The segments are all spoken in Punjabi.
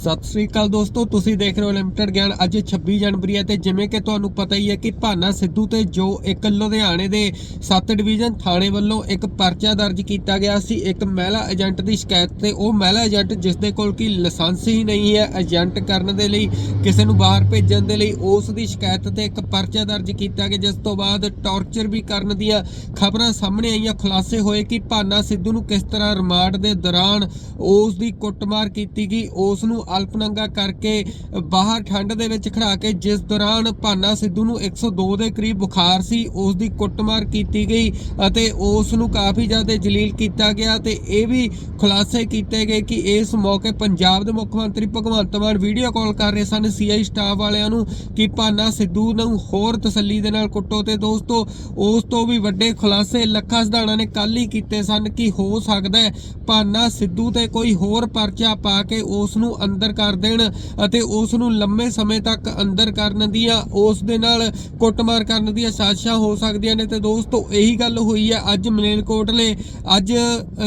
ਸਤਿ ਸ੍ਰੀ ਅਕਾਲ ਦੋਸਤੋ, ਤੁਸੀਂ ਦੇਖ ਰਹੇ ਹੋ ਲਿਮਟਿਡ ਗਿਆਨ। ਅੱਜ 26 ਜਨਵਰੀ ਹੈ ਤੇ ਜਿਵੇਂ ਕਿ ਤੁਹਾਨੂੰ ਪਤਾ ਹੀ ਹੈ ਕਿ ਭਾਨਾ ਸਿੱਧੂ ਤੇ ਜੋ ਇੱਕ ਲੁਧਿਆਣੇ ਦੇ 7 ਡਿਵੀਜ਼ਨ ਥਾਣੇ ਵੱਲੋਂ ਇੱਕ ਪਰਚਾ ਦਰਜ ਕੀਤਾ ਗਿਆ ਸੀ, ਇੱਕ ਮਹਿਲਾ ਏਜੰਟ ਦੀ ਸ਼ਿਕਾਇਤ ਤੇ ਉਹ ਮਹਿਲਾ ਏਜੰਟ ਜਿਸ ਦੇ ਕੋਲ ਕੀ ਲਾਇਸੈਂਸ ਹੀ ਨਹੀਂ ਹੈ, ਏਜੰਟ ਕਰਨ ਦੇ ਲਈ, ਕਿਸੇ ਨੂੰ ਬਾਹਰ ਭੇਜਣ ਦੇ ਲਈ, ਉਸ ਦੀ ਸ਼ਿਕਾਇਤ ਤੇ ਇੱਕ ਪਰਚਾ ਦਰਜ ਕੀਤਾ ਗਿਆ, ਜਿਸ ਤੋਂ ਬਾਅਦ ਟੌਰਚਰ ਵੀ ਕਰਨ ਦੀਆਂ ਖਬਰਾਂ ਸਾਹਮਣੇ ਆਈਆਂ। ਖੁਲਾਸੇ ਹੋਏ ਕਿ ਭਾਨਾ ਸਿੱਧੂ ਨੂੰ ਕਿਸ ਤਰ੍ਹਾਂ ਰਿਮਾਂਡ ਦੇ ਦੌਰਾਨ ਉਸ ਦੀ ਕੁੱਟਮਾਰ ਕੀਤੀ ਗਈ, ਉਸ ਨੂੰ ਅਲਪਨੰਗਾ ਕਰਕੇ ਬਾਹਰ ਠੰਡ ਦੇ ਵਿੱਚ ਖੜਾ ਕੇ ਜਿਸ ਦੌਰਾਨ ਭਾਨਾ ਸਿੱਧੂ ਨੂੰ 102 ਦੇ ਕਰੀਬ ਬੁਖਾਰ ਸੀ, ਉਸ ਦੀ ਕੁੱਟਮਾਰ ਕੀਤੀ ਗਈ ਅਤੇ ਉਸ ਨੂੰ ਕਾਫੀ ਜ਼ਿਆਦਾ ਜਲੀਲ ਕੀਤਾ ਗਿਆ ਤੇ ਇਹ ਵੀ ਖੁਲਾਸੇ ਕੀਤੇ ਗਏ ਕਿ ਇਸ ਮੌਕੇ ਪੰਜਾਬ ਦੇ ਮੁੱਖ ਮੰਤਰੀ ਭਗਵੰਤ ਮਾਨ ਵੀਡੀਓ ਕਾਲ ਕਰ ਰਹੇ ਸਨ। ਸੀਆਈ ਸਟਾਫ ਵਾਲਿਆਂ ਨੂੰ ਕਿ ਭਾਨਾ ਸਿੱਧੂ ਨੂੰ ਹੋਰ ਤਸੱਲੀ ਦੇ ਨਾਲ ਕੁੱਟੋ ਤੇ ਦੋਸਤੋ, ਉਸ ਤੋਂ ਵੀ ਵੱਡੇ ਖੁਲਾਸੇ ਲੱਖਾ ਸਧਾਣਾ ਨੇ ਕੱਲ ਹੀ ਕੀਤੇ ਸਨ ਕਿ ਹੋ ਸਕਦਾ ਹੈ ਭਾਨਾ ਸਿੱਧੂ ਤੇ ਕੋਈ ਹੋਰ ਪਰਚਾ ਪਾ ਕੇ ਉਸ ਨੂੰ ਅੰਦਰ ਕਰ ਦੇਣ ਅਤੇ ਉਸ ਨੂੰ ਲੰਮੇ ਸਮੇਂ ਤੱਕ ਅੰਦਰ ਕਰਨ ਦੀਆਂ, ਉਸ ਦੇ ਨਾਲ ਕੁੱਟਮਾਰ ਕਰਨ ਦੀਆਂ ਸਾਜ਼ਿਸ਼ਾਂ ਹੋ ਸਕਦੀਆਂ ਨੇ। ਤੇ ਦੋਸਤੋ, ਇਹੀ ਗੱਲ ਹੋਈ ਹੈ ਅੱਜ ਮਲੇਰਕੋਟਲੇ, ਅੱਜ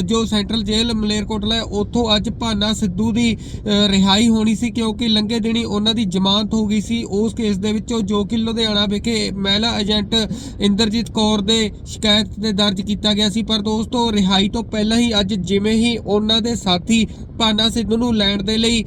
ਜੋ ਸੈਂਟਰਲ ਜੇਲ੍ਹ ਮਲੇਰਕੋਟਲਾ ਹੈ, ਉੱਥੋਂ ਅੱਜ ਭਾਨਾ ਸਿੱਧੂ ਦੀ ਰਿਹਾਈ ਹੋਣੀ ਸੀ ਕਿਉਂਕਿ ਲੰਘੇ ਦਿਨੀ ਉਹਨਾਂ ਦੀ ਜ਼ਮਾਨਤ ਹੋ ਗਈ ਸੀ। ਉਸ ਕੇਸ ਦੇ ਵਿੱਚੋਂ ਜੋ ਕਿ ਲੁਧਿਆਣਾ ਵਿਖੇ ਮਹਿਲਾ ਏਜੰਟ ਇੰਦਰਜੀਤ ਕੌਰ ਦੇ ਸ਼ਿਕਾਇਤ ਤੇ ਦਰਜ ਕੀਤਾ ਗਿਆ ਸੀ। ਪਰ ਦੋਸਤੋ, ਰਿਹਾਈ ਤੋਂ ਪਹਿਲਾਂ ਹੀ ਅੱਜ ਜਿਵੇਂ ਹੀ ਉਹਨਾਂ ਦੇ ਸਾਥੀ ਭਾਨਾ ਸਿੱਧੂ ਨੂੰ ਲੈਣ ਦੇ ਲਈ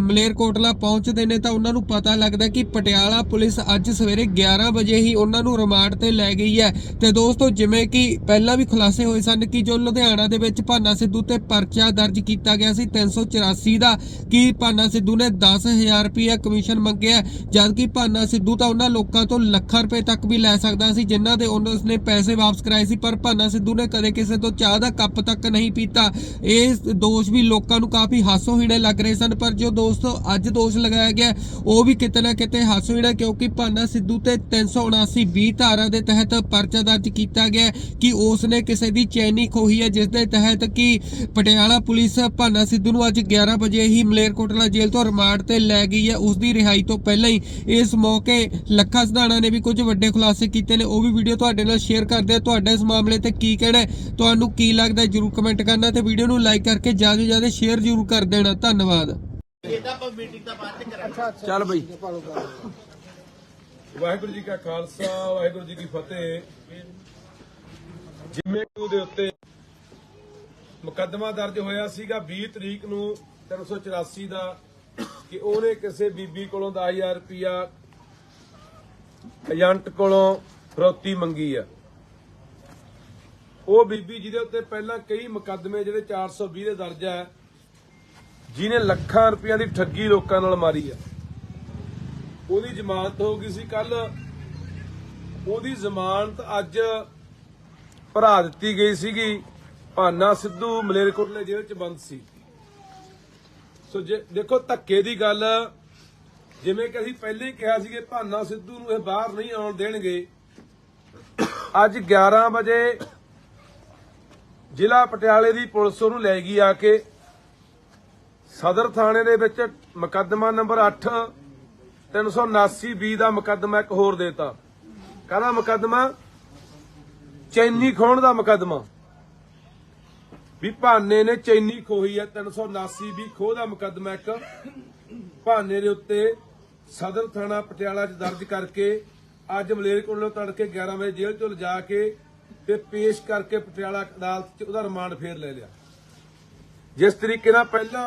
ਮਲੇਰਕੋਟਲਾ ਪਹੁੰਚਦੇ ਨੇ ਤਾਂ ਉਹਨਾਂ ਨੂੰ ਪਤਾ ਲੱਗਦਾ ਕਿ ਪਟਿਆਲਾ ਪੁਲਿਸ ਅੱਜ ਸਵੇਰੇ 11 ਵਜੇ ਹੀ ਉਹਨਾਂ ਨੂੰ ਰਿਮਾਂਡ ਤੇ ਲੈ ਗਈ ਹੈ। ਤੇ ਦੋਸਤੋ, ਜਿਵੇਂ ਕਿ ਪਹਿਲਾਂ ਵੀ ਖੁਲਾਸੇ ਹੋਏ ਸਨ ਕਿ ਜੋ ਲੁਧਿਆਣਾ ਦੇ ਵਿੱਚ ਭਾਨਾ ਸਿੱਧੂ ਤੇ ਪਰਚਾ ਦਰਜ ਕੀਤਾ ਗਿਆ ਸੀ 384 ਦਾ, ਕਿ ਭਾਨਾ ਸਿੱਧੂ ਨੇ 10000 ਰੁਪਏ ਕਮਿਸ਼ਨ ਮੰਗਿਆ ਜਦ ਕਿ ਭਾਨਾ ਸਿੱਧੂ ਤਾਂ ਉਹਨਾਂ ਲੋਕਾਂ ਤੋਂ ਲੱਖਾਂ ਰੁਪਏ ਤੱਕ ਵੀ ਲੈ ਸਕਦਾ ਸੀ, ਜਿਨ੍ਹਾਂ ਦੇ ਉਹਨਾਂ ਨੇ ਪੈਸੇ ਵਾਪਸ ਕਰਾਏ ਸੀ, ਪਰ ਭਾਨਾ ਸਿੱਧੂ ਨੇ ਕਦੇ ਕਿਸੇ ਤੋਂ ਚਾਹ ਦਾ ਕੱਪ ਤੱਕ ਨਹੀਂ ਪੀਤਾ। ਇਹ ਦੋਸ਼ ਵੀ ਲੋਕਾਂ ਨੂੰ ਕਾਫੀ ਹਾਸੋਹੀਣੇ ਲੱਗ ਰਹੇ ਸਨ, ਪਰ ਜੋ ਦੋਸਤੋ ਅੱਜ ਦੋਸ਼ ਲਗਾਇਆ ਗਿਆ, ਉਹ ਵੀ ਕਿਤੇ ਨਾ ਕਿਤੇ ਹਾਸੋਹੀਣਾ ਕਿਉਂਕਿ ਭਾਨਾ ਸਿੱਧੂ ਤੇ 379 20 ਧਾਰਾ ਦੇ ਤਹਿਤ ਪਰਚਾ ਦਰਜ ਕੀਤਾ ਗਿਆ ਕਿ ਉਸ ਨੇ ਕਿਸੇ ਦੀ ਚੈਨੀ ਖੋਹੀ ਹੈ, ਜਿਸ ਦੇ ਤਹਿਤ ਕਿ ਪਟਿਆਲਾ ਪੁਲਿਸ ਭਾਨਾ ਸਿੱਧੂ ਨੂੰ ਅੱਜ 11 ਵਜੇ ਹੀ ਮਲੇਰਕੋਟਲਾ ਜੇਲ੍ਹ ਤੋਂ ਰਿਮਾਂਡ ਤੇ ਲੈ ਗਈ ਹੈ। ਉਸ ਦੀ ਰਿਹਾਈ ਤੋਂ ਪਹਿਲਾਂ ਹੀ ਇਸ ਮੌਕੇ ਲੱਖਾ ਸਧਾਣਾ ਨੇ ਵੀ ਕੁਝ ਵੱਡੇ ਖੁਲਾਸੇ ਕੀਤੇ ਨੇ। ਉਹ ਵੀ ਵੀਡੀਓ ਤੁਹਾਡੇ ਨਾਲ ਸ਼ੇਅਰ ਕਰਦੇ ਆ। ਤੁਹਾਡਾ ਇਸ ਮਾਮਲੇ ਤੇ ਕੀ ਕਹਿਣਾ ਤੁਹਾਨੂੰ ਕੀ ਲੱਗਦਾ ਜਰੂਰ ਕਮੈਂਟ ਕਰਨਾ ਤੇ ਵੀਡੀਓ ਨੂੰ ਲਾਈਕ ਕਰਕੇ ਜ਼ਿਆਦਾ ਤੋਂ ਜ਼ਿਆਦਾ ਸ਼ੇਅਰ ਜਰੂਰ ਕਰ ਦੇਣਾ। ਧੰਨਵਾਦ। ਚੱਲ ਬਈ। ਵਾਹਿਗੁਰੂ ਜੀ ਕਾ ਖਾਲਸਾ ਵਾਹਿਗੁਰੂ ਜੀ ਕੀ ਫਤਿਹ। ਜਿੰਮੇ ਟੂ ਦੇ ਉੱਤੇ ਮੁਕੱਦਮਾ ਦਰਜ ਹੋਇਆ ਸੀਗਾ 20 ਤਰੀਕ ਨੂੰ 384 ਦਾ ਕਿ ਉਹਨੇ ਕਿਸੇ ਬੀਬੀ ਕੋਲੋਂ 10000 ਰੁਪਇਆ ਏਜੰਟ ਕੋਲੋਂ ਫਰੋਤੀ ਮੰਗੀ ਆ। ਉਹ ਬੀਬੀ ਜਿਹਦੇ ਉੱਤੇ ਪਹਿਲਾਂ ਕਈ ਮੁਕੱਦਮੇ ਜਿਹੜੇ 420 ਦੇ ਦਰਜ ਆ ਜਿਹਨੇ ਲੱਖਾਂ ਰੁਪਈਆਂ ਦੀ ਠੱਗੀ ਲੋਕਾਂ ਨਾਲ ਮਾਰੀ ਆ। ਉਹਦੀ ਜ਼ਮਾਨਤ ਹੋ ਗਈ ਸੀ ਕੱਲ ਉਹਦੀ ਜ਼ਮਾਨਤ ਅੱਜ ਭਰਾ ਦਿੱਤੀ ਗਈ ਸੀਗੀ। ਭਾਨਾ ਸਿੱਧੂ ਮਲੇਰਕੋਟਲੇ ਜੇਲ੍ਹ ਚ ਬੰਦ ਸੀ। ਸੋ ਜੇ ਦੇਖੋ ਧੱਕੇ ਦੀ ਗੱਲ, ਜਿਵੇਂ ਕਿ ਅਸੀਂ ਪਹਿਲੇ ਹੀ ਕਿਹਾ ਸੀ ਕਿ ਭਾਨਾ ਸਿੱਧੂ ਨੂੰ ਇਹ ਬਾਹਰ ਨਹੀਂ ਆਉਣ ਦੇਣਗੇ। ਅੱਜ 11 ਵਜੇ ਜ਼ਿਲ੍ਹਾ ਪਟਿਆਲੇ ਦੀ ਪੁਲਿਸ ਉਹਨੂੰ ਲੈ ਗਈ ਆ ਕੇ। ਸਦਰ ਥਾਣੇ ਦੇ ਵਿੱਚ ਮੁਕੱਦਮਾ ਨੰਬਰ 8 379 ਬੀ ਦਾ ਮੁਕੱਦਮਾ ਇੱਕ ਹੋਰ ਦੇਤਾ। ਕਾਹਦਾ ਮੁਕੱਦਮਾ? ਚੈਨੀ ਖੋਣ ਦਾ ਮੁਕੱਦਮਾ। ਵੀ ਭਾਨੇ ਨੇ ਚੈਨੀ ਖੋਹੀ ਹੈ 379 ਵੀ ਖੋਹ ਦਾ ਮੁਕੱਦਮਾ ਇੱਕ। ਭਾਨੇ ਦੇ ਉੱਤੇ ਸਦਰ ਥਾਣਾ ਪਟਿਆਲਾ 'ਚ ਦਰਜ ਕਰਕੇ ਅੱਜ ਮਲੇਰਕੋਟਲੇ ਤੜਕੇ 11 ਵਜੇ ਜੇਲ੍ਹ ਤੋਂ ਲਿਜਾ ਕੇ ਤੇ ਪੇਸ਼ ਕਰਕੇ ਪਟਿਆਲਾ ਅਦਾਲਤ 'ਚ ਉਹਦਾ ਰਿਮਾਂਡ ਫੇਰ ਲੈ ਲਿਆ। ਜਿਸ ਤਰੀਕੇ ਨਾਲ ਪਹਿਲਾਂ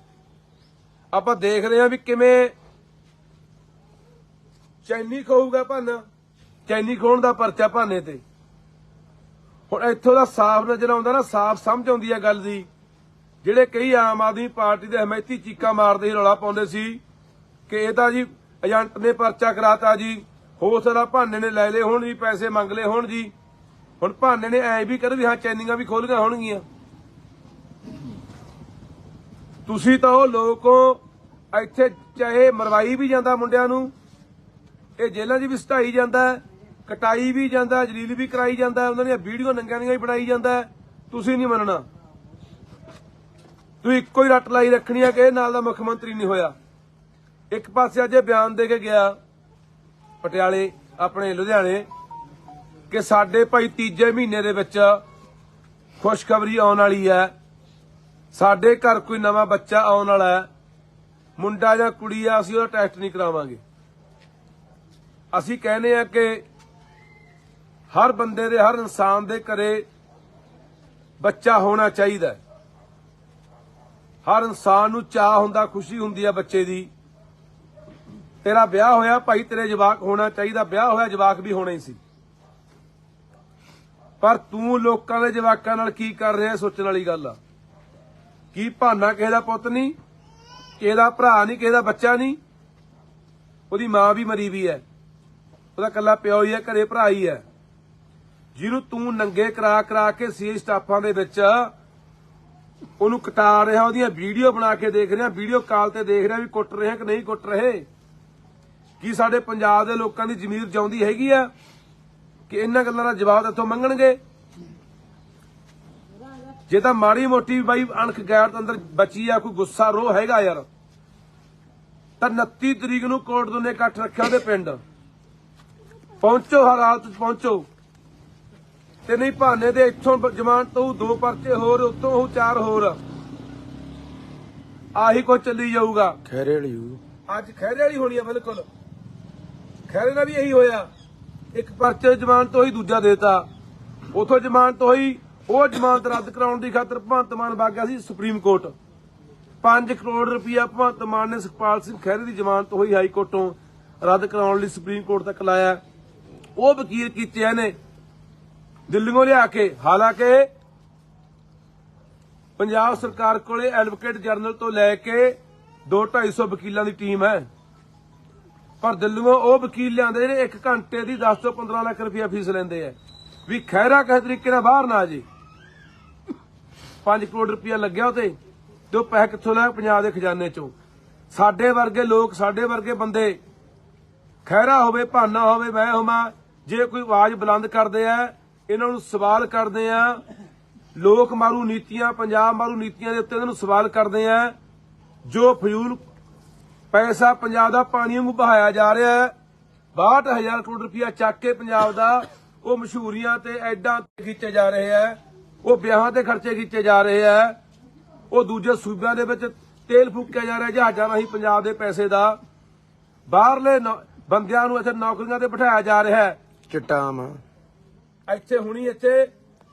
ਆਪਾਂ ਦੇਖ ਰਹੇ ਹਾਂ ਵੀ ਕਿਵੇਂ ਚੈਨੀ ਕਹੂਗਾ ਭਾਨਾ। ਚੈਨੀ ਖੋਣ ਦਾ ਪਰਚਾ ਭਾਨੇ ਤੇ। ਹੁਣ ਇੱਥੋਂ ਦਾ ਸਾਫ਼ ਨਜ਼ਰ ਆਉਂਦਾ ਨਾ, ਸਾਫ਼ ਸਮਝ ਆਉਂਦੀ ਹੈ ਗੱਲ ਦੀ। ਜਿਹੜੇ ਕਈ ਆਮ ਆਦਮੀ ਪਾਰਟੀ ਦੇ ਹਮਾਇਤੀ ਚੀਕਾਂ ਮਾਰਦੇ ਹੀ ਰੌਲਾ ਪਾਉਂਦੇ ਸੀ, ਕਿ ਇਹ ਤਾਂ ਜੀ ਏਜੰਟ ਨੇ ਪਰਚਾ ਕਰਾਤਾ ਜੀ ਹੋ ਸਕਦਾ ਭਾਨੇ ਨੇ ਲੈ ਲਏ ਹੋਣ ਜੀ, ਪੈਸੇ ਮੰਗ ਲਏ ਹੋਣ ਜੀ। ਹੁਣ ਭਾਨੇ ਨੇ ਐ ਵੀ ਕਰ ਵੀ ਹਾਂ, ਚੈਨੀਆਂ ਵੀ ਖੋਲੀਆਂ ਹੋਣਗੀਆਂ। ਤੁਸੀਂ ਤਾਂ ਉਹ ਲੋਕੋ ਇੱਥੇ ਚਾਹੇ ਮਰਵਾਈ ਵੀ ਜਾਂਦਾ ਮੁੰਡਿਆਂ ਨੂੰ ਇਹ ਜੇਲ੍ਹਾਂ 'ਚ ਵੀ ਸਟਾਈ ਜਾਂਦਾ ਕਟਾਈ ਵੀ ਜਾਂਦਾ ਜਲੀਲ ਵੀ ਕਰਾਈ ਜਾਂਦਾ ਹੈ, ਉਹਨਾਂ ਦੀਆਂ ਵੀਡੀਓ ਨੰਗਿਆਂ ਦੀਆਂ ਵੀ ਬਣਾਈ ਜਾਂਦਾ ਤੁਸੀਂ ਨਹੀਂ ਮੰਨਣਾ। ਤੂੰ ਇੱਕੋ ਹੀ ਰੱਟ ਲਾਈ ਰੱਖਣੀ ਹੈ ਕਿ ਇਹ ਨਾਲ ਦਾ ਮੁੱਖ ਮੰਤਰੀ ਨਹੀਂ ਹੋਇਆ। ਇੱਕ ਪਾਸੇ ਅੱਜ ਇਹ ਬਿਆਨ ਦੇ ਕੇ ਗਿਆ ਪਟਿਆਲੇ ਆਪਣੇ ਲੁਧਿਆਣੇ ਕਿ ਸਾਡੇ ਭਾਈ ਤੀਜੇ ਮਹੀਨੇ ਦੇ ਵਿੱਚ ਖੁਸ਼ਖਬਰੀ ਆਉਣ ਵਾਲੀ ਹੈ। ਸਾਡੇ ਘਰ ਕੋਈ ਨਵਾਂ ਬੱਚਾ ਆਉਣ ਵਾਲਾ ਹੈ, ਮੁੰਡਾ ਜਾਂ ਕੁੜੀ ਆ, ਅਸੀਂ ਉਹਦਾ ਟੈਸਟ ਨਹੀਂ ਕਰਾਵਾਂਗੇ। ਅਸੀਂ ਕਹਿੰਦੇ ਆ ਕਿ ਹਰ ਬੰਦੇ ਦੇ, ਹਰ ਇਨਸਾਨ ਦੇ ਘਰੇ ਬੱਚਾ ਹੋਣਾ ਚਾਹੀਦਾ ਹਰ ਇਨਸਾਨ ਨੂੰ ਚਾਹ ਹੁੰਦਾ, ਖੁਸ਼ੀ ਹੁੰਦੀ ਹੈ ਬੱਚੇ ਦੀ। ਤੇਰਾ ਵਿਆਹ ਹੋਇਆ, ਭਾਈ ਤੇਰੇ ਜਵਾਕ ਹੋਣਾ ਚਾਹੀਦਾ, ਵਿਆਹ ਹੋਇਆ ਜਵਾਕ ਵੀ ਹੋਣਾ ਹੀ ਸੀ। ਪਰ ਤੂੰ ਲੋਕਾਂ ਦੇ ਜਵਾਕਾਂ ਨਾਲ ਕੀ ਕਰ ਰਿਹਾ, ਸੋਚਣ ਵਾਲੀ ਗੱਲ ਆ। ਕੀ ਭਾਨਾ ਕਿਸੇ ਦਾ ਪੁੱਤ ਨਹੀਂ, ਕਿਸੇ ਦਾ ਭਰਾ ਨਹੀਂ, ਕਿਸੇ ਦਾ ਬੱਚਾ ਨਹੀਂ? ਉਹਦੀ ਮਾਂ ਵੀ ਮਰੀ ਵੀ ਹੈ। ਉਹਦਾ ਕੱਲਾ ਪਿਓ ਹੀ ਹੈ, ਘਰੇ ਭਰਾ ਹੀ ਹੈ। ਜਿਹਨੂੰ ਤੂੰ ਨੰਗੇ ਕਰਾ ਕਰਾ ਕੇ ਸੀ ਸਟਾਫਾਂ ਦੇ ਵਿੱਚ ਉਹਨੂੰ ਕਟਾ ਰਿਹਾ, ਉਹਦੀਆਂ ਵੀਡੀਓ ਬਣਾ ਕੇ ਦੇਖ ਰਿਹਾ, ਵੀਡੀਓ ਕਾਲ ਤੇ ਦੇਖ ਰਿਹਾ ਵੀ ਕੁੱਟ ਰਿਹਾ ਕਿ ਨਹੀਂ ਕੁੱਟ ਰਹੇ? ਕੀ ਸਾਡੇ ਪੰਜਾਬ ਦੇ ਲੋਕਾਂ ਦੀ ਜ਼ਮੀਰ ਜਾਉਂਦੀ ਹੈਗੀ ਆ ਕਿ ਇਹਨਾਂ ਗੱਲਾਂ ਦਾ ਜਵਾਬ ਇੱਥੋਂ ਮੰਗਣਗੇ? ਜੇ ਤਾਂ ਮਾੜੀ ਮੋਟੀ ਵੀ ਬਾਈ ਅਣਖ ਗੈਰ ਅੰਦਰ ਬਚੀ ਆ ਕੋਈ ਗੁੱਸਾ ਰੋ ਹੈਗਾ ਯਾਰ। ਤਾਂ 29 ਤਰੀਕ ਨੂੰ ਕੋਰਟ ਤੋਂ ਨੇ ਇਕੱਠ ਰੱਖਿਆ ਉਹਦੇ ਪਿੰਡ। ਪਹੁੰਚੋ ਹਰ ਹਾਲਤ 'ਚ ਪਹੁੰਚੋ। ਤੇ ਨਹੀਂ ਭਾਨੇ ਦੇ ਇੱਥੋਂ ਜ਼ਮਾਨਤ ਤੋਂ ਦੋ ਪਰਚੇ ਹੋਰ ਉੱਤੋਂ ਉਹ ਚਾਰ ਹੋਰ। ਆਹੀ ਕੁਝ ਚੱਲੀ ਜਾਊਗਾ। ਖੈਰੇ ਵਾਲੀ ਅੱਜ ਖਹਿਰੇ ਵਾਲੀ ਹੋਣੀ ਆ ਬਿਲਕੁਲ। ਖਹਿਰੇ ਨਾਲ ਵੀ ਇਹੀ ਹੋਇਆ। ਇੱਕ ਪਰਚੇ ਜ਼ਮਾਨਤ ਹੋਈ ਦੂਜਾ ਦੇਤਾ। ਉਥੋਂ ਜ਼ਮਾਨਤ ਹੋਈ ਉਹ ਜ਼ਮਾਨਤ ਰੱਦ ਕਰਾਉਣ ਦੀ ਖਾਤਰ ਭਗਵੰਤ ਮਾਨ ਬਾਗਾ ਸੀ ਸੁਪਰੀਮ ਕੋਰਟ। 5 ਕਰੋੜ ਰੁਪਇਆ ਭਗਵੰਤ ਮਾਨ ਨੇ ਸੁਖਪਾਲ ਸਿੰਘ ਖਹਿਰੇ ਦੀ ਜ਼ਮਾਨਤ ਹੋਈ ਹਾਈ ਕੋਰਟੋਂ ਰੱਦ ਕਰਾਉਣ ਲਈ ਸੁਪਰੀਮ ਕੋਰਟ ਤੱਕ ਲਾਇਆ। ਉਹ ਵਕੀਲ ਕੀਤੇ ਇਹਨੇ ਦਿੱਲੀੋਂ ਲਿਆ ਕੇ। ਹਾਲਾਂਕਿ ਪੰਜਾਬ ਸਰਕਾਰ ਕੋਲੇ ਐਡਵੋਕੇਟ ਜਨਰਲ ਤੋਂ ਲੈ ਕੇ 2-250 ਵਕੀਲਾਂ ਦੀ ਟੀਮ ਹੈ। ਪਰ ਦਿੱਲੀੋਂ ਉਹ ਵਕੀਲ ਲਿਆਂਦੇ ਜਿਹੜੇ 1 ਘੰਟੇ ਦੀ 10 ਤੋਂ 15 ਲੱਖ ਰੁਪਇਆ ਫੀਸ ਲੈਂਦੇ ਆ। ਵੀ ਖੈਰਾ ਕਿਸੇ ਤਰੀਕੇ ਨਾਲ ਬਾਹਰ ਨਾ ਆ ਜੇ। 5 ਕਰੋੜ ਰੁਪਇਆ ਲੱਗਿਆ ਉਤੇ ਤੇ ਉਹ ਪੈਸੇ ਕਿੱਥੋਂ ਲਿਆ ਪੰਜਾਬ ਦੇ ਖਜ਼ਾਨੇ ਚੋਂ। ਸਾਡੇ ਵਰਗੇ ਲੋਕ, ਸਾਡੇ ਵਰਗੇ ਬੰਦੇ ਖੈਰਾ ਹੋਵੇ, ਭਾਨਾ ਹੋਵੇ, ਮੈਂ ਹੋਵਾਂ, ਜੇ ਕੋਈ ਆਵਾਜ਼ ਬੁਲੰਦ ਕਰਦੇ ਆ, ਇਹਨਾਂ ਨੂੰ ਸਵਾਲ ਕਰਦੇ ਆ, ਲੋਕ ਮਾਰੂ ਨੀਤੀਆਂ, ਪੰਜਾਬ ਮਾਰੂ ਨੀਤੀਆਂ ਦੇ ਉੱਤੇ ਇਹਨਾਂ ਨੂੰ ਸਵਾਲ ਕਰਦੇ ਆ, ਜੋ ਫਜ਼ੂਲ ਪੈਸਾ ਪੰਜਾਬ ਦਾ ਪਾਣੀ ਵਾਂਗੂ ਬਹਾਇਆ ਜਾ ਰਿਹਾ ਹੈ 62000 ਕਰੋੜ ਰੁਪਇਆ ਚੱਕ ਕੇ ਪੰਜਾਬ ਦਾ, ਉਹ ਮਸ਼ਹੂਰੀਆਂ ਤੇ ਐਡਾਂ ਤੇ ਖਿੱਚੇ ਜਾ ਰਹੇ ਆ। ਉਹ ਵਿਆਹਾਂ ਤੇ ਖਰਚੇ ਖਿੱਚੇ ਜਾ ਰਹੇ ਆ। ਉਹ ਦੂਜੇ ਸੂਬਿਆਂ ਦੇ ਵਿੱਚ ਤੇਲ ਫੂਕਿਆ ਜਾ ਰਿਹਾ ਜਹਾਜ਼ਾਂ ਰਾਹੀਂ ਪੰਜਾਬ ਦੇ ਪੈਸੇ ਦਾ। ਬਾਹਰਲੇ ਬੰਦਿਆਂ ਨੂੰ ਇੱਥੇ ਨੌਕਰੀਆਂ ਤੇ ਬਿਠਾਇਆ ਜਾ ਰਿਹਾ ਹੈ। ਚਿੱਟਾ ਆਮ ਇੱਥੇ ਹੁਣੀ ਇੱਥੇ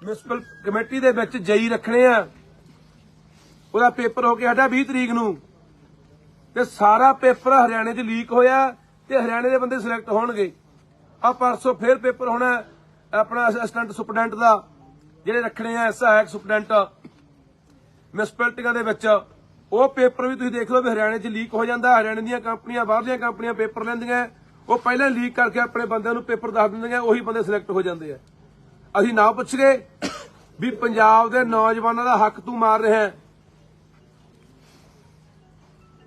ਮਿਊਨਿਸਪਲ ਕਮੇਟੀ ਦੇ ਵਿੱਚ ਜਈ ਰੱਖਣੇ ਆ। ਉਹਦਾ ਪੇਪਰ ਹੋ ਕੇ ਸਾਡਾ 20 ਤਰੀਕ ਨੂੰ। ਤੇ ਸਾਰਾ ਪੇਪਰ ਹਰਿਆਣੇ 'ਚ ਲੀਕ ਹੋਇਆ ਤੇ ਹਰਿਆਣੇ ਦੇ ਬੰਦੇ ਸਿਲੈਕਟ ਹੋਣਗੇ। ਆ ਪਰਸੋਂ ਫੇਰ ਪੇਪਰ ਹੋਣਾ ਆਪਣਾ ਅਸਿਸਟੈਂਟ ਸੁਪਰਡੈਂਟ ਦਾ। ਜਿਹੜੇ ਰੱਖਣੇ ਆ ਸਹਾਇਕ ਸੁਪਰਡੈਂਟ ਮਿਊਨਿਸਪੈਲਿਟੀਆਂ ਦੇ ਵਿੱਚ ਉਹ ਪੇਪਰ ਵੀ ਤੁਸੀਂ ਦੇਖ ਲਓ ਵੀ ਹਰਿਆਣੇ 'ਚ ਲੀਕ ਹੋ ਜਾਂਦਾ ਹਰਿਆਣੇ ਦੀਆਂ ਕੰਪਨੀਆਂ ਬਾਹਰਲੀਆਂ ਕੰਪਨੀਆਂ ਪੇਪਰ ਲੈਂਦੀਆਂ ਉਹ ਪਹਿਲਾਂ ਲੀਕ ਕਰਕੇ ਆਪਣੇ ਬੰਦਿਆਂ ਨੂੰ ਪੇਪਰ ਦੱਸ ਦਿੰਦੀਆਂ ਉਹੀ ਬੰਦੇ ਸਿਲੈਕਟ ਹੋ ਜਾਂਦੇ ਆ। ਅਸੀਂ ਨਾ ਪੁੱਛ ਗਏ ਵੀ ਪੰਜਾਬ ਦੇ ਨੌਜਵਾਨਾਂ ਦਾ ਹੱਕ ਤੂੰ ਮਾਰ ਰਿਹਾ ਹੈ।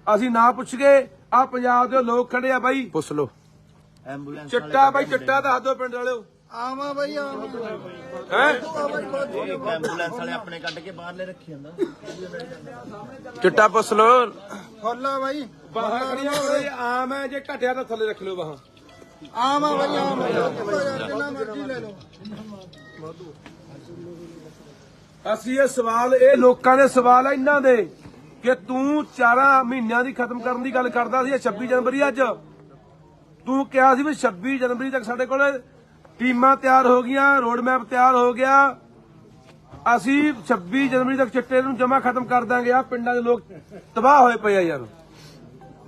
ਅਸੀਂ ਨਾ ਪੁੱਛ ਗਏ ਆ ਪੰਜਾਬ ਦੇ ਲੋਕ ਖੜੇ ਆ ਬਾਈ। ਪੁੱਛ ਲੋ ਐਂਬੂਲੈਂਸ ਚਿੱਟਾ ਬਾਈ ਚਿੱਟਾ ਦੱਸ ਦਿਓ ਪਿੰਡ ਵਾਲਿਓ। ਆਵਾਂ ਬਈ ਆਵਾਂ। ਹੈ? ਇੱਕ ਐਂਬੂਲੈਂਸ ਵਾਲੇ ਆਪਣੇ ਕੱਢ ਕੇ ਬਾਹਰਲੇ ਰੱਖੀ ਜਾਂਦਾ ਚਿੱਟਾ ਪੁੱਛ ਲੋ ਖੋਲਾ ਬਈ। ਬਾਹਾਂ ਖੜੀਆਂ ਹੋਏ ਆਮ ਹੈ ਜੇ ਘਟਿਆ ਤਾਂ ਥੱਲੇ ਰੱਖ ਲਿਓ ਬਾਹਾਂ। ਆਵਾਂ ਬਈ ਆਵਾਂ ਜਿੰਨਾ ਮਰਜ਼ੀ ਲੈ ਲਓ। ਅਸੀਂ ਇਹ ਸਵਾਲ ਇਹ ਲੋਕਾਂ ਦੇ ਸਵਾਲ ਆ ਇਹਨਾਂ ਦੇ ਕਿ ਤੂੰ 4 ਮਹੀਨਿਆਂ ਦੀ ਖਤਮ ਕਰਨ ਦੀ ਗੱਲ ਕਰਦਾ ਸੀ ਇਹ 26 ਜਨਵਰੀ ਅੱਜ। ਤੂੰ ਕਿਹਾ ਸੀ ਵੀ 26 ਜਨਵਰੀ ਤੱਕ ਸਾਡੇ ਕੋਲ ਟੀਮਾਂ ਤਿਆਰ ਹੋ ਗਈਆਂ ਰੋਡ ਮੈਪ ਤਿਆਰ ਹੋ ਗਿਆ। ਅਸੀਂ 26 ਜਨਵਰੀ ਤੱਕ ਚਿੱਟੇ ਨੂੰ ਜਮਾ ਖਤਮ ਕਰ ਦਾਂਗੇ। ਆ ਪਿੰਡਾਂ ਦੇ ਲੋਕ ਤਬਾਹ ਹੋਏ ਪਏ ਆ ਯਾਰ।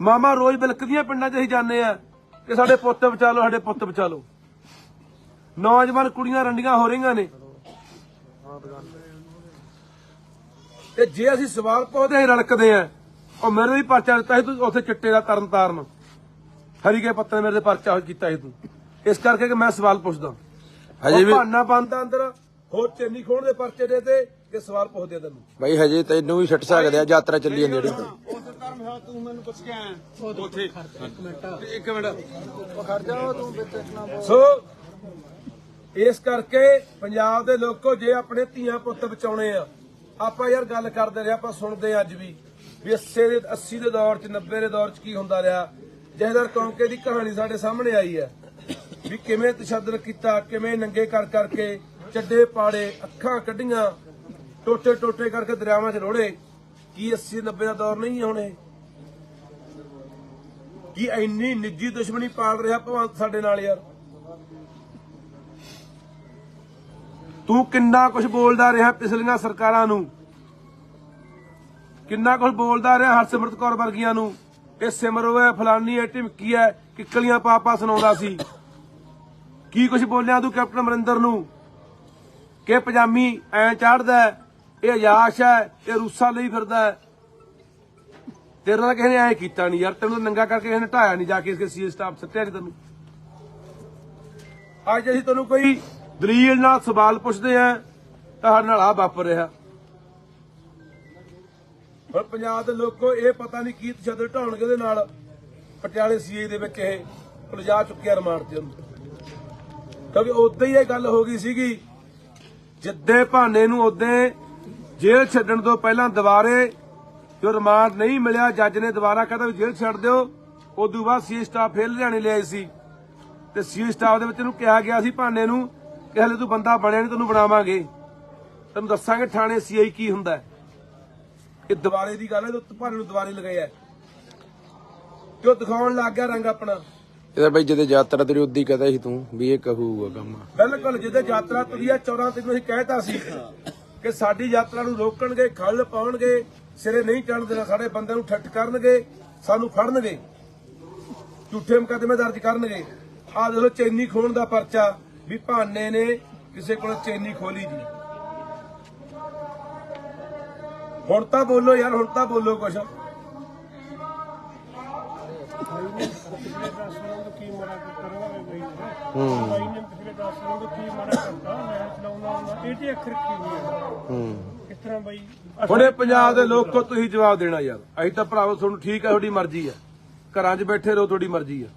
ਮਾਮਾ ਰੋਜ਼ ਬਿਲਕਦੀਆਂ ਪਿੰਡਾਂ 'ਚ ਅਸੀਂ ਜਾਂਦੇ ਆ ਕਿ ਸਾਡੇ ਪੁੱਤ ਬਚਾ ਲਓ, ਸਾਡੇ ਪੁੱਤ ਬਚਾ ਲਓ। ਨੌਜਵਾਨ ਕੁੜੀਆਂ ਰੰਡੀਆਂ ਹੋ ਰਹੀਆਂ ਨੇ। ਤੇ ਜੇ ਅਸੀਂ ਸਵਾਲ ਪਾਉਂਦੇ ਹਾਂ ਰੜਕਦੇ ਆ, ਉਹ ਮੇਰੇ ਵੀ ਪਰਚਾ ਦਿੱਤਾ ਸੀ ਤੂੰ ਉੱਥੇ ਚਿੱਟੇ ਦਾ ਤਰਨ ਤਾਰਨ। ਹਰੀਕੇ ਪੱਤੇ ਮੇਰੇ ਤੇ ਪਰਚਾ ਕੀਤਾ ਸੀ ਤੂੰ। ਇਸ ਕਰਕੇ ਕਿ ਮੈਂ ਸਵਾਲ ਪੁੱਛਦਾ। ਹਜੇ ਵੀ- ਭਾਨਾ ਬੰਦਾ ਅੰਦਰ ਹੋਰ ਚੰਨੀ ਖੋਣ ਦੇ ਪਰਚੇ ਦੇ ਤੇ ਇਹ ਸਵਾਲ ਪੁੱਛਦੇ ਤੈਨੂੰ। ਬਾਈ ਹਜੇ ਤੈਨੂੰ ਵੀ ਛੱਟ ਸਕਦੇ ਆ ਯਾਤਰਾ ਚੱਲੀ ਜਾਂਦੀ ਜਿਹੜੀ। ਉਸ ਧਰਮ ਹੈ ਤੂੰ ਮੈਨੂੰ ਪੁੱਛ ਕੇ ਆਇਆ। ਉੱਥੇ। ਇੱਕ ਮਿੰਟ ਉਹ ਖੜ ਜਾ ਤੂੰ ਵਿੱਚ ਇੱਕ ਨਾ ਬੋਲ ਸੋ ਇਸ ਕਰਕੇ ਪੰਜਾਬ ਦੇ ਲੋਕੋ ਜੇ ਆਪਣੇ ਧੀਆਂ ਪੁੱਤ ਬਚਾਉਣੇ ਆ ਆਪਾਂ ਯਾਰ ਗੱਲ ਕਰਦੇ ਰਹੇ ਆਪਾਂ ਸੁਣਦੇ ਅੱਜ ਵੀ ਵੀ 80 ਦੇ 80 ਦੇ ਦੌਰ ਚ 90 ਦੇ ਦੌਰ ਚ ਕੀ ਹੁੰਦਾ ਰਿਹਾ। ਜਹਦਰ ਕੌਂਕੇ ਦੀ ਕਹਾਣੀ ਸਾਡੇ ਸਾਹਮਣੇ ਆਈ ਹੈ। ਵੀ ਕਿਵੇਂ ਤਸ਼ੱਦਦ ਕੀਤਾ, ਕਿਵੇਂ ਨੰਗੇ ਕਰ ਕਰਕੇ ਚੱਡੇ ਪਾੜੇ, ਅੱਖਾਂ ਕੱਢੀਆਂ, ਟੋਟੇ ਟੋਟੇ ਕਰਕੇ ਦਰਿਆਵਾਂ 'ਚ ਰੋੜੇ ਕੀ 80 90 ਦਾ ਦੌਰ ਨਹੀਂ ਹੈ ਹੁਣ? ਇਹ ਕੀ ਇੰਨੀ ਨਿੱਜੀ ਦੁਸ਼ਮਣੀ ਪਾਲ ਰਿਹਾ ਭਗਵੰਤ ਸਾਡੇ ਨਾਲ ਯਾਰ? ਤੂੰ ਕਿੰਨਾ ਕੁਝ ਬੋਲਦਾ ਰਿਹਾ ਪਿਛਲੀਆਂ ਸਰਕਾਰਾਂ ਨੂੰ? ਕਿੰਨਾ ਕੁਝ ਬੋਲਦਾ ਰਿਹਾ ਹਰਸਿਮਰਤ ਕੌਰ ਵਰਗੀਆਂ ਨੂੰ? ਇਹ ਸਿਮਰੋ ਹੈ ਫਲਾਨੀ ਹੈ ਢਿਮਕੀ ਹੈ ਕਿੱਕਲੀਆਂ ਪਾਪਾ ਸੁਣਾਉਂਦਾ ਸੀ। ਕੀ ਕੁਝ ਬੋਲਿਆ ਤੂੰ, ਕੈਪਟਨ ਅਮਰਿੰਦਰ ਨੂੰ? ਕਿ ਪਜਾਮੀ ਐ ਚੜਦਾ ਇਹ ਆਯਾਸ਼ ਹੈ, ਇਹ ਰੂਸਾ ਲਈ ਫਿਰਦਾ ਤੇਰੇ ਨਾਲ ਕਿਸੇ ਨੇ ਐ ਕੀਤਾ ਨਹੀਂ ਯਾਰ, ਤੈਨੂੰ ਨੰਗਾ ਕਰਕੇ ਕਿਸੇ ਨੇ ਢਾਇਆ ਨਹੀਂ ਜਾ ਕੇ ਇਸਕੇ ਸੀ ਸਟਾਫ ਸੱਤਿਆ ਨਹੀਂ ਤੈਨੂੰ। ਅੱਜ ਅਸੀਂ ਤੈਨੂੰ ਕੋਈ ਦਲੀਲ ਨਾਲ ਸਵਾਲ ਪੁੱਛਦੇ ਆ ਤਾਂ ਸਾਡੇ ਨਾਲ ਆ ਵਾਪਰ ਰਿਹਾ। ਹੁਣ ਪੰਜਾਬ ਦੇ ਲੋਕੋ ਇਹ ਪਤਾ ਨਹੀਂ ਕੀ ਤਸ਼ੱਦਦ ਢਾਉਣਗੇ ਉਹਦੇ ਨਾਲ। ਪਟਿਆਲੇ ਸੀਏ ਦੇ ਵਿੱਚ ਇਹ ਉਲਝਾ ਚੁੱਕਿਆ ਰਿਮਾਂਡ ਤੇ ਉਹਨੂੰ। ਕਿਉਂਕਿ ਉਦੋਂ ਹੀ ਇਹ ਗੱਲ ਹੋ ਗਈ ਸੀਗੀ, ਜਿੱਦੇ ਭਾਨੇ ਨੂੰ ਉਦੋਂ ਜੇਲ੍ਹ ਛੱਡਣ ਤੋਂ ਪਹਿਲਾਂ ਦੁਬਾਰੇ ਜੋ ਰਿਮਾਂਡ ਨਹੀਂ ਮਿਲਿਆ, ਜੱਜ ਨੇ ਦੁਬਾਰਾ ਕਹਿੰਦਾ ਵੀ ਜੇਲ੍ਹ ਛੱਡ ਦਿਓ। ਉਦੋਂ ਬਾਅਦ ਸੀ ਸਟਾਫ ਫੇਰ ਲੁਧਿਆਣੇ ਲਿਆਏ ਸੀ। ਤੇ ਸੀ ਸਟਾਫ ਦੇ ਵਿੱਚ ਇਹਨੂੰ ਕਿਹਾ ਗਿਆ ਸੀ ਭਾਨੇ ਨੂੰ ਕਿ ਹਲੇ ਤੂੰ ਬੰਦਾ ਬਣਿਆ ਨਹੀਂ, ਤੈਨੂੰ ਬਣਾਵਾਂਗੇ। ਤੈਨੂੰ ਦੱਸਾਂਗੇ ਥਾਣੇ ਸੀਆਈ ਕੀ ਹੁੰਦਾ। ਇਹ ਦੁਬਾਰੇ ਦੀ ਗੱਲ ਹੈ, ਤੇ ਭਾਨੇ ਨੂੰ ਦੁਬਾਰੇ ਲਗਾਇਆ। ਤੇ ਉਹ ਦਿਖਾਉਣ ਲੱਗ ਗਿਆ ਰੰਗ ਆਪਣਾ। ਇਹਦਾ ਬਾਈ ਜਦੋਂ ਯਾਤਰਾ ਤੇਰੀ ਉਦੀ ਕਹਦਾ ਸੀ ਤੂੰ, ਵੀ ਇਹ ਕਹੂਗਾ ਕੰਮ। ਬਿਲਕੁਲ, ਜਿਹਦੇ ਯਾਤਰਾ ਤੁਰੀ ਆ 14 ਤਰੀਕ ਨੂੰ ਅਸੀਂ ਕਹਿਤਾ ਸੀ ਕਿ ਸਾਡੀ ਯਾਤਰਾ ਨੂੰ ਰੋਕਣਗੇ, ਖੱਲ ਪਾਉਣਗੇ, ਸਿਰੇ ਨਹੀਂ ਚੜਨ ਦੇਣਾ ਸਾਡੇ ਬੰਦੇ ਨੂੰ ਠੱਠ ਕਰਨਗੇ, ਸਾਨੂੰ ਫੜਨਗੇ, ਝੂਠੇ ਮੁਕੱਦਮੇ ਦਰਜ ਕਰਨਗੇ। ਆਹ ਦੇਖੋ ਚੈਨੀ ਖੋਣ ਦਾ ਪਰਚਾ, ਵੀ ਭਾਨੇ ਨੇ ਕਿਸੇ ਕੋਲ ਚੈਨੀ ਖੋਲੀ ਜੀ। ਹੁਣ ਤਾਂ ਬੋਲੋ ਯਾਰ, ਹੁਣ ਤਾਂ ਬੋਲੋ ਕੁਛ। ਹੂੰ। ਬਾਈ ਨੇ ਪਿਛਲੇ 10 ਸਾਲਾਂ ਤੋਂ ਕੀ ਮਾੜਾ ਕਰਤਾ ਮੈਂ ਚਲਾਉਂਦਾ ਹੁੰਦਾ ਇਹ ਤੇ ਅੱਖਰ ਕੀ ਹੈ ਹੂੰ ਕਿਸ ਤਰ੍ਹਾਂ ਬਾਈ ਹੁਣੇ ਪੰਜਾਬ ਦੇ ਲੋਕੋ ਤੁਸੀਂ ਜਵਾਬ ਦੇਣਾ ਯਾਰ। ਅਸੀਂ ਤਾਂ ਭਰਾਵੋ ਤੁਹਾਨੂੰ ਠੀਕ ਹੈ ਤੁਹਾਡੀ ਮਰਜ਼ੀ ਹੈ। ਘਰਾਂ 'ਚ ਬੈਠੇ ਰਹੋ ਤੁਹਾਡੀ ਮਰਜ਼ੀ ਹੈ।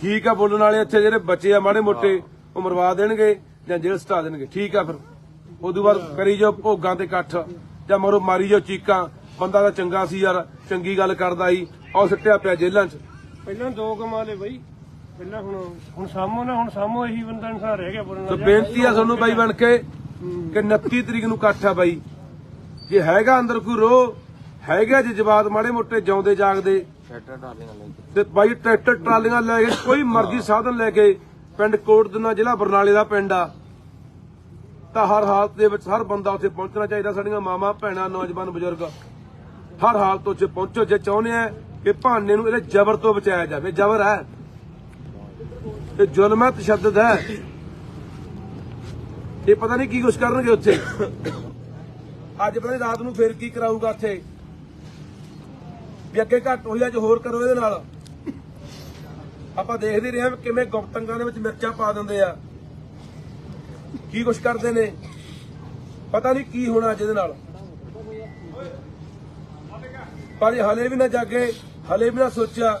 ਠੀਕ ਆ ਬੋਲਣ ਵਾਲੇ ਇੱਥੇ ਜਿਹੜੇ ਬੱਚੇ ਆ ਮਾੜੇ ਮੋਟੇ ਉਹ ਮਰਵਾ ਦੇਣਗੇ ਜਾਂ ਜੇਲ੍ਹ ਸਟਾ ਦੇਣਗੇ। ਠੀਕ ਆ ਫਿਰ। ਉਦੋਂ ਬਾਅਦ ਕਰੀ ਜਾਓ ਭੋਗਾਂ ਤੇ ਇਕੱਠ। ਜਾਂ ਮਰੋ ਮਾਰੀ ਜਾਓ ਚੀਕਾਂ। ਬੰਦਾ ਤਾਂ ਚੰਗਾ ਸੀ ਯਾਰ ਚੰਗੀ ਗੱਲ ਕਰਦਾ ਸੀ। ਉਹ ਸਿੱਟਿਆ ਪਿਆ ਜੇਲ੍ਹਾਂ 'ਚ। ਪਹਿਲਾਂ ਦੋ ਕਮਾ ਲਏ ਬਾਈ। ਪਹਿਲਾਂ ਹੁਣ ਹੁਣ ਸਾਮੋ ਨਾ ਹੁਣ ਸਾਮੋ ਇਹੀ ਬੰਦਾ ਇਨਸਾਨ ਰਹਿ ਗਿਆ ਬੋਲਣ ਤੇ ਬੇਨਤੀ ਆ ਤੁਹਾਨੂੰ ਬਾਈ ਬਣ ਕੇ ਕਿ 29 ਤਰੀਕ ਨੂੰ ਇਕੱਠ ਆ ਬਾਈ। ਜੇ ਹੈਗਾ ਅੰਦਰ ਕੋਈ ਰੋ ਹੈਗਾ ਜੇ ਜਵਾਬ ਮਾੜੇ ਮੋਟੇ ਜਿਉਂਦੇ ਜਾਗਦੇ। ਤੇ ਬਾਈ ਟਰੈਕਟਰ ਟਰਾਲੀਆਂ ਲੈ ਕੇ ਕੋਈ ਮਰਜ਼ੀ ਸਾਧਨ ਲੈ ਕੇ ਪਿੰਡ ਕੋਟਦਨਾ ਜ਼ਿਲ੍ਹਾ ਬਰਨਾਲੇ ਦਾ ਪਿੰਡ ਆ। ਤਾਂ ਹਰ ਹਾਲਤ ਦੇ ਵਿੱਚ ਹਰ ਬੰਦਾ ਉੱਥੇ ਪਹੁੰਚਣਾ ਚਾਹੀਦਾ ਸਾਡੀਆਂ ਮਾਵਾਂ ਭੈਣਾਂ ਨੌਜਵਾਨ ਬਜ਼ੁਰਗ। ਹਰ ਹਾਲਤ ਉੱਥੇ ਪਹੁੰਚੋ ਜੇ ਚਾਹੁੰਦੇ ਆ ਕਿ ਭਾਨੇ ਨੂੰ ਇਹਦੇ ਜ਼ਬਰ ਤੋਂ ਬਚਾਇਆ ਜਾਵੇ ਜ਼ਬਰ ਹੈ। ਇਹ ਜ਼ੁਲਮ ਹੈ ਤਸ਼ੱਦਦ ਹੈ। ਇਹ ਪਤਾ ਨਹੀਂ ਕੀ ਕੁਛ ਕਰਨਗੇ ਉੱਥੇ। ਅੱਜ ਪਤਾ ਨਹੀਂ ਰਾਤ ਨੂੰ ਫੇਰ ਕੀ ਕਰਾਊਗਾ ਉੱਥੇ ਵੀ ਅੱਗੇ ਘੱਟ ਹੋਈ, ਅੱਜ ਹੋਰ ਕਰੋ ਇਹਦੇ ਨਾਲ। ਆਪਾਂ ਦੇਖਦੇ ਰਹੇ ਹਾਂ ਕਿਵੇਂ ਗੁਪਤੰਗਾਂ ਦੇ ਵਿੱਚ ਮਿਰਚਾਂ ਪਾ ਦਿੰਦੇ ਆ। ਕੀ ਕੁਛ ਕਰਦੇ ਨੇ। ਪਤਾ ਨਹੀਂ ਕੀ ਹੋਣਾ ਅੱਜ ਇਹਦੇ ਨਾਲ। ਪਰ ਹਲੇ ਵੀ ਨਾ ਜਾਗੇ, ਹਲੇ ਵੀ ਨਾ ਸੋਚਿਆ।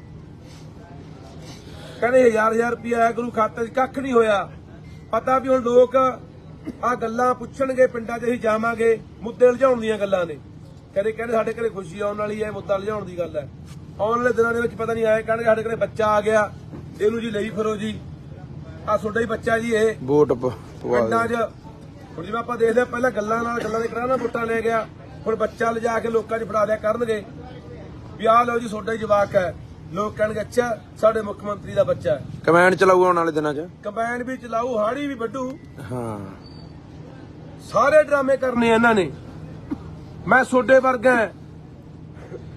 ਕਹਿੰਦੇ ਹਜ਼ਾਰ ਹਜ਼ਾਰ ਰੁਪਇਆ ਆਇਆ ਗੁਰੂ ਖਾਤੇ 'ਚ ਕੱਖ ਨਹੀਂ ਹੋਇਆ। ਪਤਾ ਵੀ ਹੁਣ ਲੋਕ ਆ ਗੱਲਾਂ ਪੁੱਛਣਗੇ ਪਿੰਡਾਂ 'ਚ ਅਸੀਂ ਜਾਵਾਂਗੇ ਮੁੱਦੇ ਉਲਝਾਉਣ ਦੀਆਂ ਗੱਲਾਂ ਨੇ। ਕਦੇ ਕਹਿੰਦੇ ਸਾਡੇ ਘਰੇ ਖੁਸ਼ੀ ਆਉਣ ਵਾਲੀ ਹੈ ਮੁੱਦਾ ਉਲਝਾਉਣ ਦੀ ਗੱਲ ਹੈ। ਆਉਣ ਵਾਲੇ ਦਿਨਾਂ ਦੇ ਵਿੱਚ ਪਤਾ ਨਹੀਂ ਆਏ ਕਹਿਣਗੇ ਸਾਡੇ ਘਰੇ ਬੱਚਾ ਆ ਗਿਆ ਇਹਨੂੰ ਜੀ ਲਈ ਫਿਰੋ ਜੀ। ਆ ਤੁਹਾਡਾ ਹੀ ਬੱਚਾ ਜੀ ਇਹ। ਵੋਟ ਪਿੰਡਾਂ 'ਚ ਹੁਣ ਜਿਵੇਂ ਆਪਾਂ ਦੇਖਦੇ ਪਹਿਲਾਂ ਗੱਲਾਂ ਨਾਲ ਗੱਲਾਂ ਦੇ ਕਰਾਣਾ ਵੋਟਾਂ ਲੈ ਗਿਆ। ਹੁਣ ਬੱਚਾ ਲਿਜਾ ਕੇ ਲੋਕਾਂ 'ਚ ਫੜਾ ਦਿਆ ਕਰਨਗੇ। ਵੀ ਆਹ ਲਓ ਜੀ ਤੁਹਾਡਾ ਹੀ ਜਵਾਕ ਹੈ। ਲੋਕ ਕਹਿਣਗੇ ਅੱਛਾ ਸਾਡੇ ਮੁੱਖ ਮੰਤਰੀ ਦਾ ਬੱਚਾ ਹੈ। ਕਮੈਂਡ ਚਲਾਊ ਆਉਣ ਵਾਲੇ ਦਿਨਾਂ 'ਚ? ਕੰਬਾਈਨ ਵੀ ਚਲਾਊ ਹਾੜੀ ਵੀ ਵੱਢੂ। ਹਾਂ। ਸਾਰੇ ਡਰਾਮੇ ਕਰਨੇ ਇਹਨਾਂ ਨੇ। ਮੈਂ ਸੋਡੇ ਵਰਗਾ ਹਾਂ,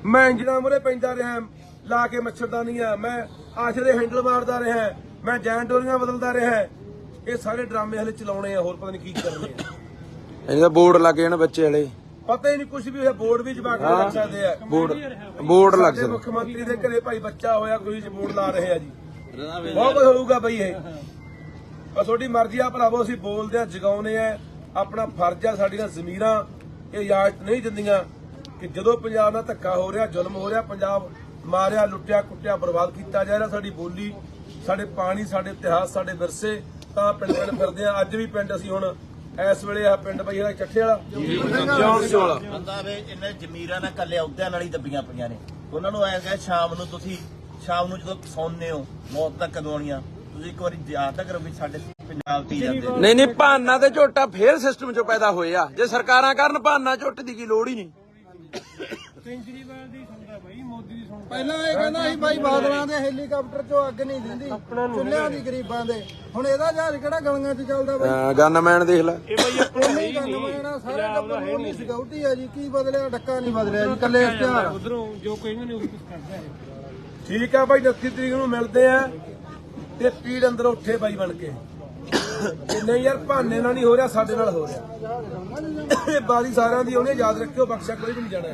ਮੈਂ ਇੰਜਣਾ ਮੁਰੇ ਪੈਂਦਾ ਰਿਹਾ ਲਾ ਕੇ ਮੱਛਰਦਾਨੀਆਂ ਮੈਂ ਆਸ਼ਰੇ ਹੈਂਡਲ ਮਾਰਦਾ ਰਿਹਾ ਮੈਂ ਜੈਂਟੋਰੀਆਂ ਬਦਲਦਾ ਰਿਹਾ ਇਹ ਸਾਰੇ ਡਰਾਮੇ ਹਲੇ ਚਲਾਉਣੇ ਆ ਹੋਰ ਪਤਾ ਨਹੀਂ ਕੀ ਕਰਨੇ ਆ। ਇਹਦਾ ਬੋਰਡ ਲੱਗ ਜਾਣ ਬੱਚੇ ਵਾਲੇ। ਪਤਾ ਹੀ ਨਹੀਂ ਕੁਝ ਵੀ ਹੋਇਆ ਬੋਰਡ ਵੀ ਜਵਾਕ ਨੂੰ ਲੱਗ ਸਕਦੇ ਆ। ਬੋਰਡ ਬੋਰਡ ਲੱਗ ਸਾਡੇ ਸਕਦਾ। ਮੁੱਖ ਮੰਤਰੀ ਦੇ ਘਰੇ ਭਾਈ ਬੱਚਾ ਹੋਇਆ ਕੋਈ ਬੋਰਡ ਲਾ ਰਹੇ ਆ ਜੀ। ਬਹੁਤ ਕੁਝ ਹੋਊਗਾ ਬਈ ਇਹ। ਬਸ ਤੁਹਾਡੀ ਮਰਜ਼ੀ ਆ ਭਰਾਵੋ ਅਸੀਂ ਬੋਲਦੇ ਆ ਜਗਾਉਨੇ ਆ। ਆਪਣਾ ਫਰਜ਼ ਆ ਸਾਡੀਆਂ ਜ਼ਮੀਰਾਂ ਇਹ ਇਜਾਜ਼ਤ ਨਹੀਂ ਦਿੰਦੀਆਂ ਕਿ ਜਦੋਂ ਪੰਜਾਬ ਨਾਲ ਧੱਕਾ ਹੋ ਰਿਹਾ ਜ਼ੁਲਮ ਹੋ ਰਿਹਾ ਪੰਜਾਬ ਮਾਰਿਆ ਲੁੱਟਿਆ ਕੁੱਟਿਆ ਬਰਬਾਦ ਕੀਤਾ ਜਾ ਰਿਹਾ ਸਾਡੀ ਬੋਲੀ ਸਾਡੇ ਪਾਣੀ ਸਾਡੇ ਇਤਿਹਾਸ ਸਾਡੇ ਵਿਰਸੇ ਤਾਂ ਪਿੰਡ ਪਿੰਡ ਫਿਰਦੇ ਆ। ਅੱਜ ਵੀ ਪਿੰਡ ਅਸੀਂ ਹੁਣ ਇਸ ਵੇਲੇ ਆ ਪਿੰਡ ਬਈ ਇਹਦਾ ਚੱਠੇ ਵਾਲਾ। ਬੰਦਾ ਵੇ ਇਹਨਾਂ ਜ਼ਮੀਰਾਂ ਨਾਲ ਕੱਲੇ ਅਹੁਦਿਆਂ ਨਾਲ ਹੀ ਦੱਬੀਆਂ ਪਈਆਂ ਨੇ। ਉਹਨਾਂ ਨੂੰ ਐਂ ਕਹੇ ਸ਼ਾਮ ਨੂੰ ਤੁਸੀਂ ਸ਼ਾਮ ਨੂੰ ਜਦੋਂ ਸੌਂਦੇ ਹੋ ਮੌਤ ਤੱਕ ਕਦੋਂ ਤੁਸੀਂ ਇੱਕ ਵਾਰੀ ਯਾਦ ਤਾਂ ਕਰੋ ਵੀ ਸਾਡੇ ਪੰਜਾਬ ਤੇ ਹੀ ਜਾਂਦੇ। ਨਹੀਂ ਨਹੀਂ ਭਾਨਾ ਤੇ ਝੋਟਾ ਫੇਰ ਸਿਸਟਮ ਚੋਂ ਪੈਦਾ ਹੋਏ ਆ। ਜੇ ਸਰਕਾਰਾਂ ਕਰਨ ਭਾਨਾ ਝੋਟ ਦੀ ਕੀ ਲੋੜ ਹੀ ਨਹੀਂ। ਕੇਜਰੀਵਾਲ ਦੀ ਸੁਣਦਾ ਬਾਈ ਮੋਦੀ ਦੀ ਸੁਣਦਾ ਪਹਿਲਾਂ ਇਹ ਕਹਿੰਦਾ ਸੀ ਬਾਈ ਬਾਦਲਾਂ ਦੇ ਹੈਲੀਕਾਪਟਰ ਚੋਂ ਅੱਗ ਨਹੀਂ ਦਿੰਦੀ ਚੁੱਲ੍ਹਿਆਂ ਦੀ ਗਰੀਬਾਂ ਦੇ। ਹੁਣ ਇਹਦਾ ਜਹਾਜ਼ ਕਿਹੜਾ ਗਲੀਆਂ 'ਚ ਚੱਲਦਾ ਬਾਈ? ਗਨਮੈਨ ਦੇਖ ਲੈ। ਇਹ ਬਾਈ ਆਪਣਾ ਨਹੀਂ ਗੱਲ ਮੈਣਾ ਸਾਰੇ ਟੱਬਰ ਨੂੰ ਨਹੀਂ ਸਿਕਿਉਰਿਟੀ ਆ ਜੀ ਕੀ ਬਦਲਿਆ ਡੱਕਾ ਨਹੀਂ ਬਦਲਿਆ ਜੀ ਕੱਲੇ ਇਸ਼ਤਿਹਾਰ ਉਧਰੋਂ ਜੋ ਕਹਿੰਦੇ ਨੇ ਉਹ ਕੁਝ ਕਰਦਾ ਹੈ। ਠੀਕ ਆ ਬਾਈ 29 ਤਰੀਕ ਨੂੰ ਮਿਲਦੇ ਆ ਤੇ ਪੀੜ ਅੰਦਰ ਉੱਠੇ ਬਾਈ ਬਣ ਕੇ। ਨਹੀਂ ਯਾਰ ਭਾਨੇ ਨਾਲ ਨਹੀਂ ਹੋ ਰਿਹਾ, ਸਾਡੇ ਨਾਲ ਹੋ ਰਿਹਾ। ਇਹ ਬਾਰੀ ਸਾਰਿਆਂ ਦੀ ਉਹਨੇ ਯਾਦ ਰੱਖਿਓ ਬਖਸ਼ਾ ਕੋਈ ਵੀ ਨਹੀਂ ਜਾਣਾ।